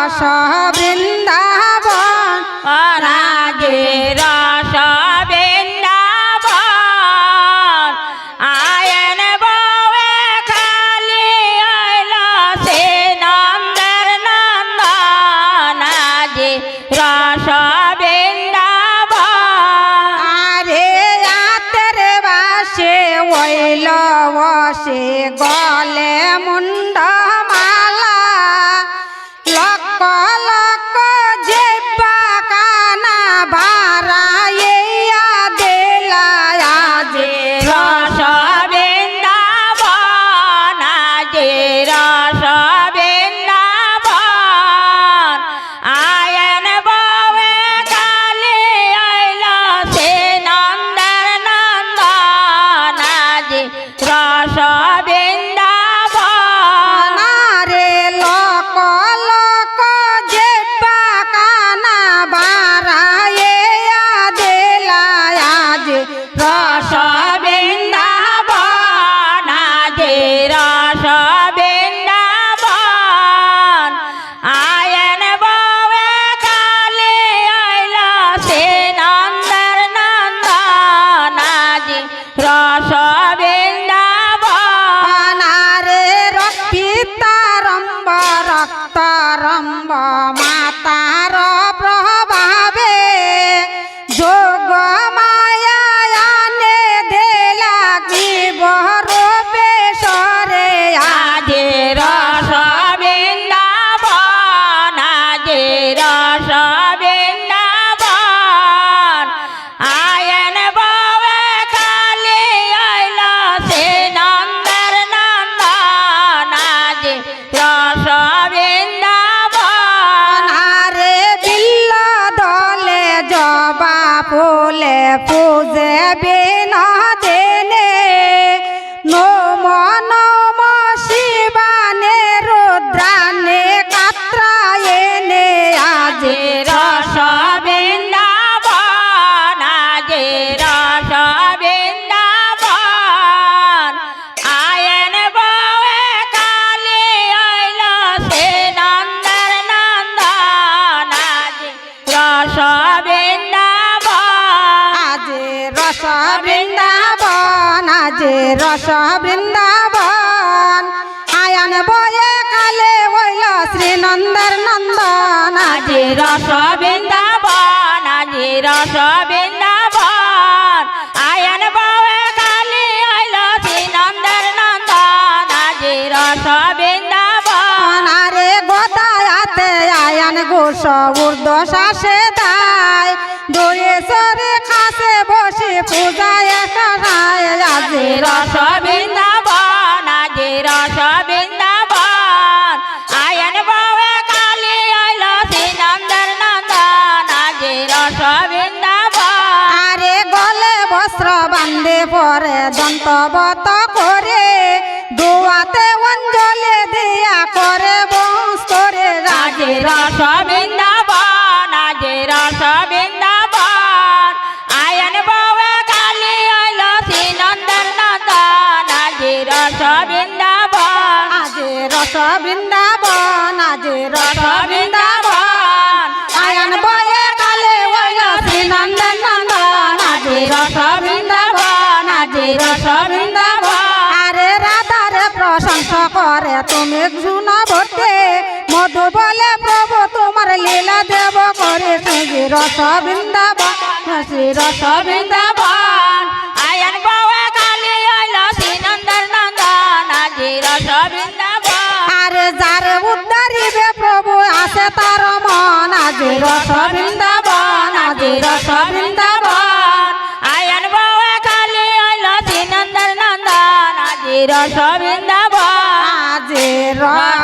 রস বৃন্দাবন রাজে রস বৃন্দাবন আয়ন ববে খালি আইল সে নন্দর নন্দন। যে রস বৃন্দাবন আরে আতের বাসে ওইল বসে গলে মুন্ড। না রস বৃন্দাবন আয়ান বয়ে কালে হইল শ্রী নন্দর নন্দন। আজি রস বৃন্দাবন আজি রস বৃন্দাবন আয়ন বাবে কালি আইল শ্রী নন্দর নন্দন আজি রস বৃন্দাবন আরে গোদায়াতে আয়ান রস বৃন্দাবন আজি রস বৃন্দাবন আয়ন বাবে কালি আইল শ্রী নন্দর নন্দন আজি রস বৃন্দাবন আরে গলে বস্ত্র বান্ধে পরে দন্তবত করে দুয়াতে অঞ্জলে দিয়া করে বস্তরে রাজে রস বৃন্দাবন রস বৃন্দাবন আজে রস বৃন্দাবন আয়ন বয়ে কালে ওইল শ্রীনন্দন নন্দন আজে রস বৃন্দাবন আজে রস বৃন্দাবন আরে রাধারে প্রশংসা করে, তুমি শুনা ভর্তে মধু বলে, প্রভু, তোমার লীলা দেব করে শ্রী রস শ্রী রস আয়ন বাবা কালী শ্রী নন্দন নন্দন আজি রস রস বৃন্দাবন আজি রস বৃন্দাবন আয়ন বাবা কালী আইল শ্রী নন্দন, আজি রস বৃন্দাবন আজি রস